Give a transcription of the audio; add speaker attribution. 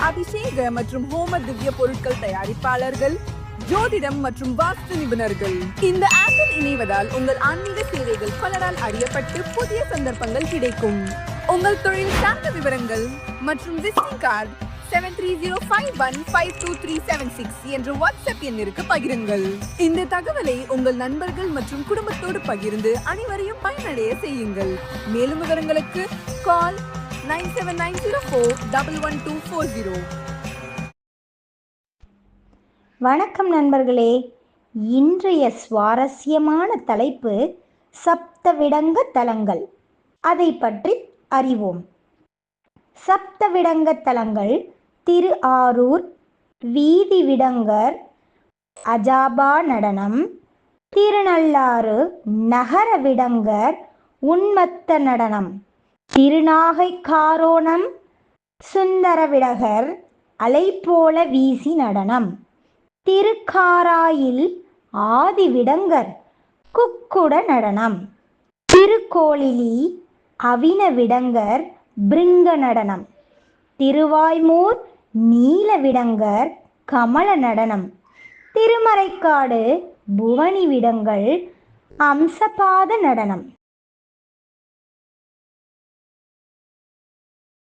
Speaker 1: அபிஷேக மற்றும் ஹோம திவ்ய பொருட்கள் தயாரிப்பாளர்கள் ஜோதிடம் மற்றும் வாஸ்து நிபுணர்கள். இந்த ஆப்பில் இணைவதால் உங்கள் ஆன்மீக சேவைகள் பலரால் அறியப்பட்டு புதிய சந்தர்ப்பங்கள் கிடைக்கும். உங்கள் தொழில் சார்ந்த விவரங்கள் மற்றும் visiting card seven three zero five one five two three seven six என்ற வாட்ஸ்அப் எண்ணிற்கு பகிருங்கள். இந்த தகவலை உங்கள் நண்பர்கள் மற்றும் குடும்பத்தோடு பகிர்ந்து அனைவரையும் பயனடைய செய்யுங்கள். மேலும் விவரங்களுக்கு call nine seven nine zero four double one two four zero.
Speaker 2: வணக்கம் நண்பர்களே. இன்றைய சுவாரஸ்யமான தலைப்பு சப்தவிடங்க தலங்கள். அதை பற்றி அறிவோம். சப்தவிடங்க தலங்கள் திரு ஆரூர் வீதி விடங்கர் அஜாபா நடனம் திருநள்ளாறு நகர விடங்கர் உன்மத்த நடனம். திருநாகை காரோணம் சுந்தரவிடகர் அலைபோல வீசி நடனம். திருக்காராயில் ஆதிவிடங்கர் குக்குட நடனம். திருக்கோளிலி அவின விடங்கர் பிருங்க நடனம். திருவாய்மூர் நீலவிடங்கர் கமல நடனம். திருமறைக்காடு புவனி விடங்கள் அம்சபாத நடனம்.